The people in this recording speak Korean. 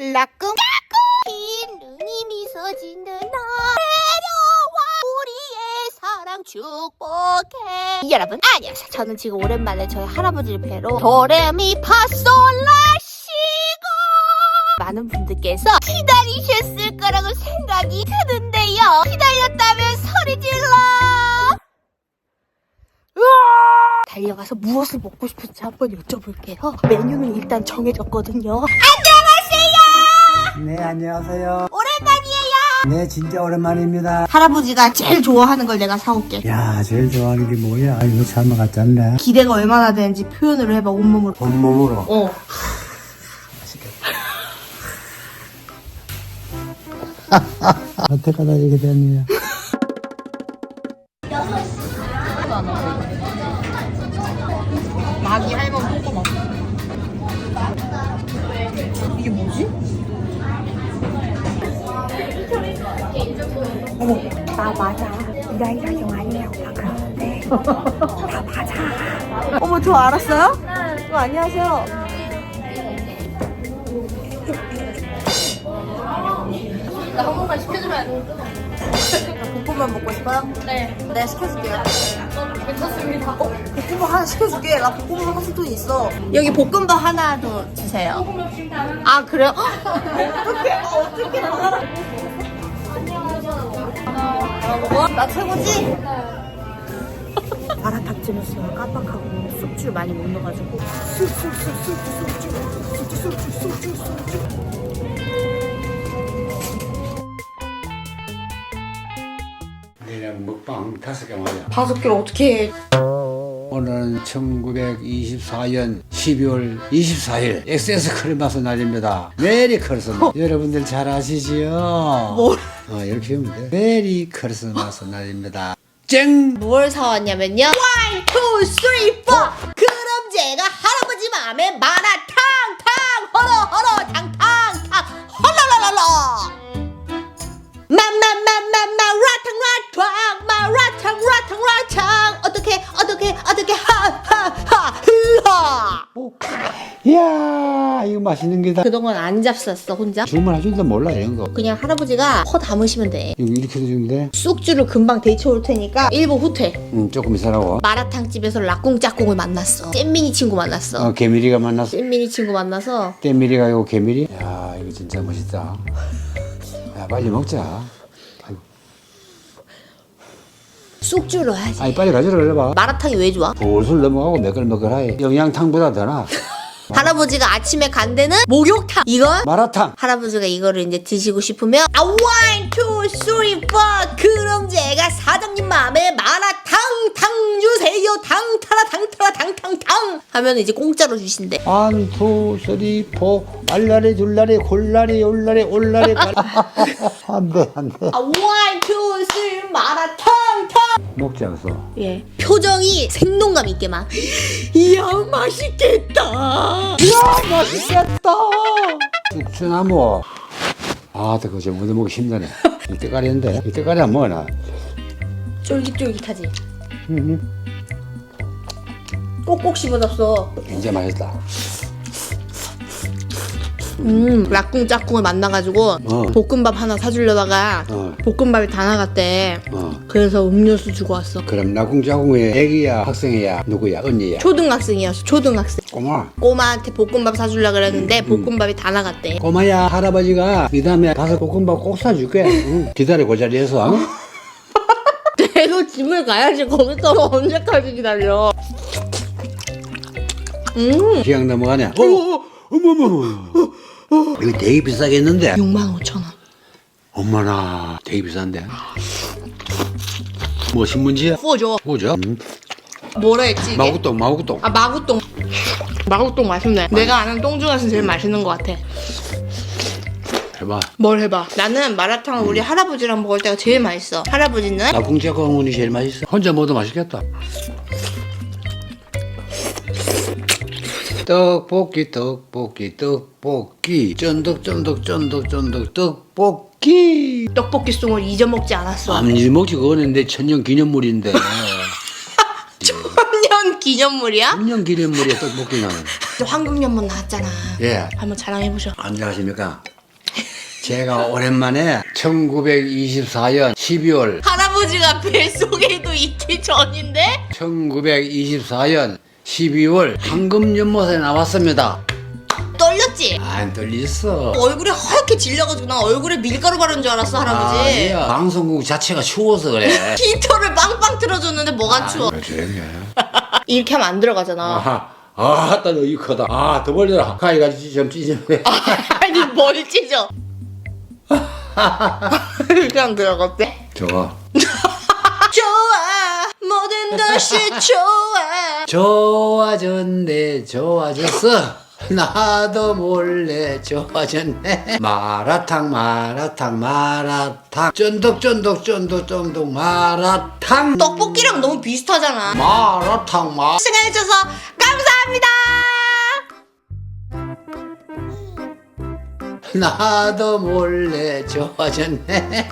라꿍. 까꿍 흰 눈이 미소 짓는 너 내려와. 우리의 사랑 축복해. 여러분 안녕하세요 저는 지금 오랜만에 저희 할아버지를 뵈러 도레미파솔라시고 많은 분들께서 기다리셨을 거라고 생각이 드는데요. 기다렸다면 소리 질러. 으아! 달려가서 무엇을 먹고 싶은지 한번 여쭤볼게요. 메뉴는 일단 정해졌거든요 네, 안녕하세요. 오랜만이에요 네, 진짜 오랜만입니다. 할아버지가 제일 좋아하는 걸 내가 사올게 야, 제일 좋아하는 게 뭐야? 아, 이거 참 같잖네. 기대가 얼마나 되는지 표현을 해봐 온몸으로 온몸으로. 어 어떻게 하다 이게 됐냐? 나 맞아. 네가 이런 영 아니냐고 막 그러는데 나 맞아. 어머 저 알았어요? 네 어, 안녕하세요 나 한 번만 시켜주면 안 돼? 볶음밥 먹고 싶어요? 네 내가 시켜줄게요 괜찮습니다 어? 볶음밥 하나 시켜줄게 나 볶음밥 사실 돈 있어 여기 볶음밥 하나 더 주세요 아 그래요? 어떡해 어 떡해 나 최고지? 마라탕집을 쓰면 깜빡하고 숙주를 많이 못 넣어가지고 내년 먹방 다섯 개 맞아. 다섯 개를 어떻게 해? 오늘은 1924년 12월 24일 엑세스 크리스마스 날입니다. 메리 크리스마스. 여러분들 잘 아시지요? 뭘? 어, 이렇게 하면 돼. 메리 크리스마스 날입니다. 쨍! 뭘 사왔냐면요 원, 투, 쓰리, 포 그럼 제가 할아버지 마음에 마 야, 이거 맛있는 게다. 그동안 안 잡쌌어 혼자 줄도 몰라, 이런 거. 그냥 할아버지가 퍼 담으시면 돼 이거 이렇게 해주는데, 쑥주를 금방 데쳐올 테니까 일부 후퇴 음, 조금 있으라고. 마라탕 집에서 락꿍짝꿍을 만났어 잼민이 친구 만났어 어, 개미리가 만났어. 잼민이 친구 만나서 떼미리가 이거 개미리? 야 이거 진짜 멋있다. 야 빨리 먹자. 쑥주를 해야지 아니 빨리 가져라 그래봐. 마라탕이 왜 좋아? 돌술 넘어가고 매끌매끌하게 영양탕보다 더 나. 할아버지가 아침에 간 데는 목욕탕 이건 마라탕. 할아버지가 이거를 이제 드시고 싶으면 아 one two three four 그럼 제가 사장님 마음에 마라탕 탕 주세요 탕 타라 탕 타라 탕탕탕 하면 이제 공짜로 주신대 원, 투, 쓰리, 포. 알라리, 둘라리, 골라리, 올라리, 올라리. 갈- 안 돼, 안 돼. 아 one two three 마라탕 탕 먹지 않았어. 예. 표정이 생동감 있게 막 이야 맛있겠다. 이야, 맛있겠다. 쑥추나무. 아, 그거 좀 얻어먹기 힘드네. 이때까리인데. 이때까리 안 먹어나. 쫄깃쫄깃하지. 음, 꼭꼭 씹어졌어. 이제 맛있다. 음, 락꿍 짝꿍을 만나가지고 어. 볶음밥 하나 사주려다가 어. 볶음밥이 다 나갔대. 어. 그래서 음료수 주고 왔어. 그럼 나궁자궁의 애기야, 학생이야, 누구야, 언니야? 초등학생이었어. 초등학생. 꼬마. 꼬마한테 볶음밥 사주려 그랬는데 볶음밥이 다 나갔대. 꼬마야 할아버지가 네 다음에 가서 볶음밥 꼭 사줄게 응. 기다려 그 자리에서 응? 내도 집을 가야지 거기서 언제까지 기다려. 음, 기왕 넘어가네 어, 어, 어머머머 이거 되게 비싸겠는데. 6만 5천 원. 엄마나 되게 비싼데. 뭐 신문지야? 구워줘. 뭐죠? 음. 뭐라 했지 이게? 마구똥 마구똥. 아 마구똥. 마구똥 맛있네. 내가 아는 똥 중에서 제일 맛있는 것 같아. 해봐. 뭘 해봐? 나는 마라탕을 우리 할아버지랑 먹을 때가 제일 맛있어. 할아버지는? 나궁자궁이 제일 맛있어. 혼자 먹어도 맛있겠다 떡볶이 떡볶이 떡볶이. 쫀득쫀득 쫀득쫀득 떡볶이. 떡볶이 송을 잊어먹지 않았어. 아니 먹지. 그거는 내 천년 기념물인데. 천년 기념물이야? 천년 기념물이야 떡볶이는. 황금연못 나왔잖아. 예. 한번 자랑해보셔. 안녕하십니까. 제가 오랜만에 1924년 12월 할아버지가 뱃속에도 있기 전인데? 1924년 12월 황금연못에 나왔습니다. 떨렸지? 안 떨렸어. 얼굴이 하얗게 질려가지고 나 얼굴에 밀가루 바른 줄 알았어 할아버지 아니야. 방송국 자체가 추워서 그래. 히터를 빵빵 틀어줬는데 뭐가 추워 아, 해. 이렇게 하면 안 들어가잖아 아하. 아, 따 너이 크다. 아, 더 벌려라. 가위가 좀 찢어내. 아니 뭘 찢어 하면 들어갔대 좋아. 좋아 모든 것이 좋아 좋아졌네, 좋아졌어. 나도 몰래 좋아졌네. 마라탕, 마라탕, 마라탕. 쫀득 쫀득, 쫀득 쫀득, 마라탕. 떡볶이랑 너무 비슷하잖아 마라탕, 마. 시간해줘서 감사합니다 나도 몰래 좋아졌네.